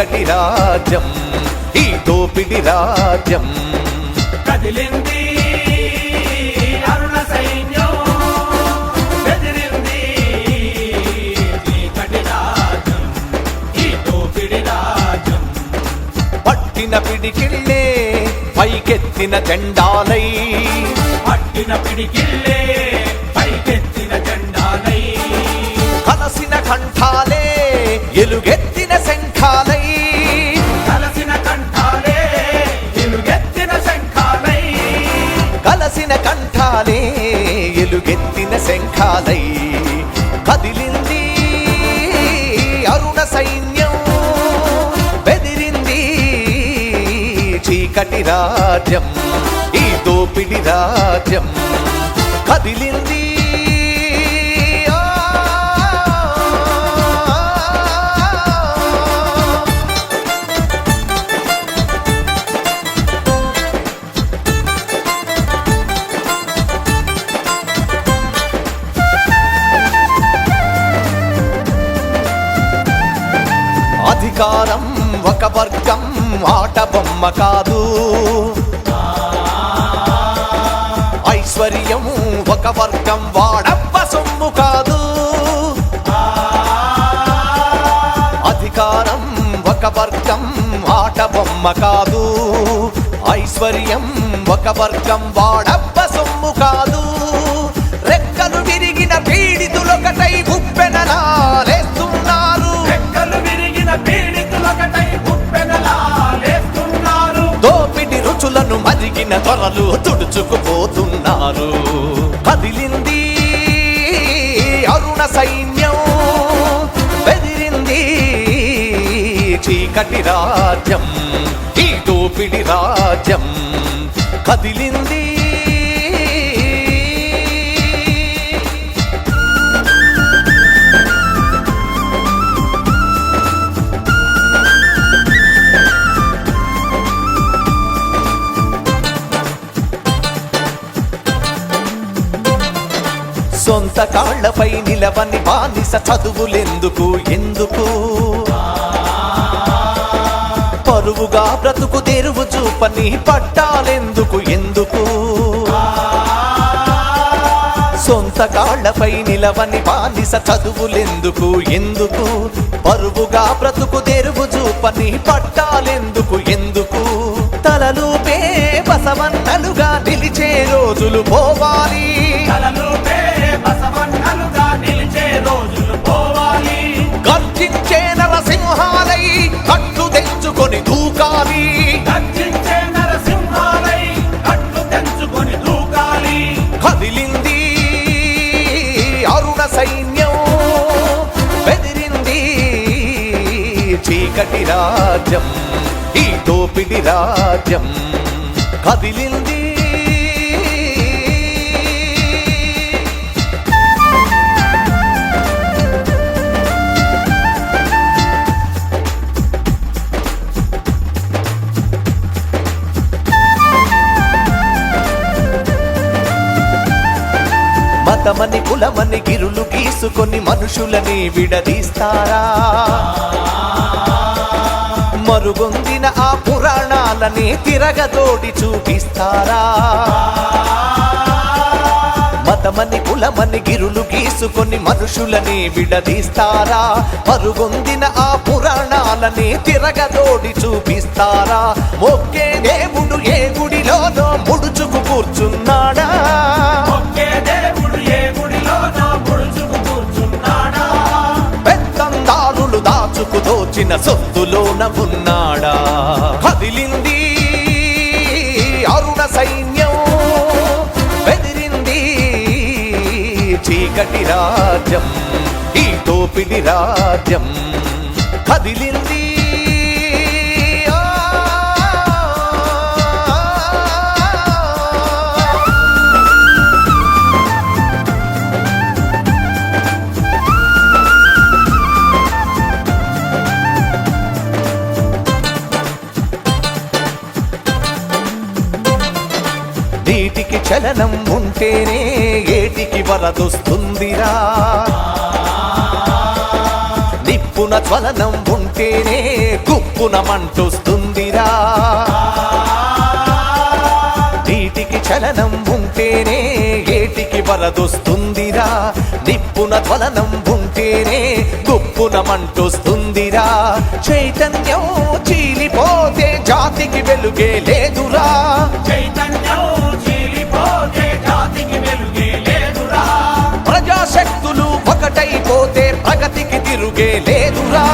చీకటి రాజ్యం ఈ దోపిడి రాజ్యం. కదిలింది అరుణ సైన్యం బెదిరింది చీకటి రాజ్యం ఈ దోపిడి రాజ్యం. పట్టిన పిడికిళ్ళే పైకెత్తిన జెండాలై పట్టిన పిడికిల్లే కలసిన కంఠాలే ఎలుగెత్తిన శంఖాలై కదిలింది అరుణ సైన్యం. బెదిరింది చీకటి రాజ్యం ఈ దోపిడి రాజ్యం. కదిలింది అధికారం ఒక వర్గం ఆట బొమ్మ కాదు. ఐశ్వర్యం ఒక వర్గం వాడబ్బ సొమ్ము కాదు. అధికారం ఒక వర్గం ఆట బొమ్మ కాదు. ఐశ్వర్యం ఒక వర్గం వాడబ్బ సొమ్ము కాదు. రెక్కలు విరిగిన పీడితులొకటై గుప్పెనలా కరిగిన త్వరలు తుడుచుకుపోతున్నారు. కదిలింది అరుణ సైన్యం బెదిరింది చీకటి రాజ్యం ఈ దోపిడి రాజ్యం. కదిలింది సొంత కాళ్ళపై నిలవని బానిస చదువులెందుకు ఎందుకు? పరువుగా బ్రతుకు తెరువు చూపని పట్టాలెందుకు ఎందుకు? సొంత కాళ్ళపై నిలవని బానిస చదువులెందుకు ఎందుకు? పరువుగా బ్రతుకు తెరువు చూపని పట్టాలెందుకు ఎందుకు? తలలుపే బసవన్నలుగా నిలిచే రోజులు పోవాలి. చీకటి రాజ్యం ఈ దోపిడి రాజ్యం కదిలింది. మతమని కులమని గిరులు గీసుకొని మనుషులని విడదీస్తారా? మరుగొందిన ఆ పురాణాలని తిరగదోడి చూపిస్తారా? మతమని కులమని గిరులు గీసుకొని మనుషులని విడదీస్తారా? మరుగొందిన ఆ పురాణాలని తిరగదోడి చూపిస్తారా? ఒకే దేవుడు ఏ గుడిలోనో ముడు దోచిన సొత్తులోన ఉన్నాడా కదిలింది అరుణ సైన్యం. బెదిరింది చీకటి రాజ్యం ఈ దోపిడి రాజ్యం. కదిలింది చలనం ఉంటేనే వరదొస్తుందిరా. నిప్పున చలనం ఉంటేనే గుప్పున మంటొస్తుందిరా. నీటికి చలనం ఉంటేనే ఏటికి వరదొస్తుందిరా. నిప్పున చలనం ఉంటేనే గుప్పున మంటొస్తుందిరా. చైతన్యం చీలిపోతే జాతికి వెలుగే లేదురా. తిరుగే లేదురా